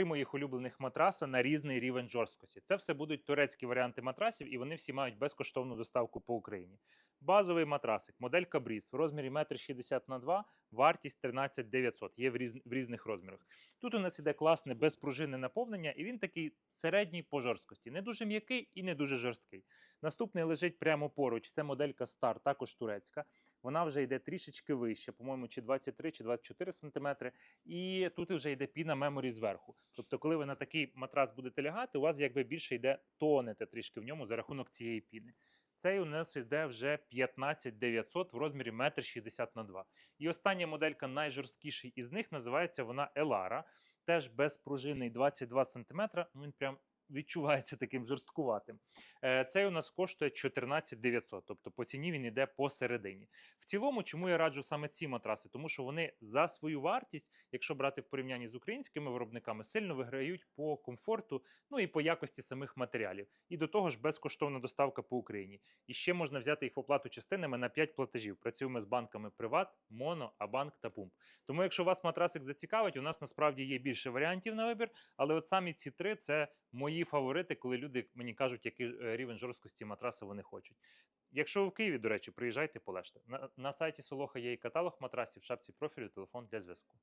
Три моїх улюблених матраса на різний рівень жорсткості. Це все будуть турецькі варіанти матрасів, і вони всі мають безкоштовну доставку по Україні. Базовий матрасик, модель Кабріз в розмірі 1,60 на 2, вартість 13 900, є в, різ... в різних розмірах. Тут у нас іде класне безпружинне наповнення, і він такий середній по жорсткості. Не дуже м'який і не дуже жорсткий. Наступний лежить прямо поруч. Це моделька Star, також турецька. Вона вже йде трішечки вище, по-моєму, чи 23, чи 24 см. І тут вже йде піна меморі зверху. Тобто, коли ви на такий матрас будете лягати, у вас якби більше йде тонете трішки в ньому за рахунок цієї піни. Цей у нас йде вже 15 900 в розмірі 1,60 на 2. І остання моделька, найжорсткіший із них, називається вона Елара. Теж безпружинний 22 см. Ну, він прям відчувається таким жорсткуватим. Е, Цей у нас коштує 14 900, тобто по ціні він йде посередині. В цілому, чому я раджу саме ці матраси? Тому що вони за свою вартість, якщо брати в порівнянні з українськими виробниками, сильно виграють по комфорту, ну і по якості самих матеріалів. І до того ж безкоштовна доставка по Україні. І ще можна взяти їх в оплату частинами на 5 платежів. Працюємо з банками Приват, Моно, Абанк та Пумп. Тому, якщо вас матрасик зацікавить, у нас насправді є більше варіантів на вибір, але от самі ці три це мої фаворити, коли люди мені кажуть, який е, рівень жорсткості матраса вони хочуть. Якщо ви в Києві, до речі, приїжджайте, полежте. На, на сайті Солоха є і каталог матрасів, в шапці профілю, телефон для зв'язку.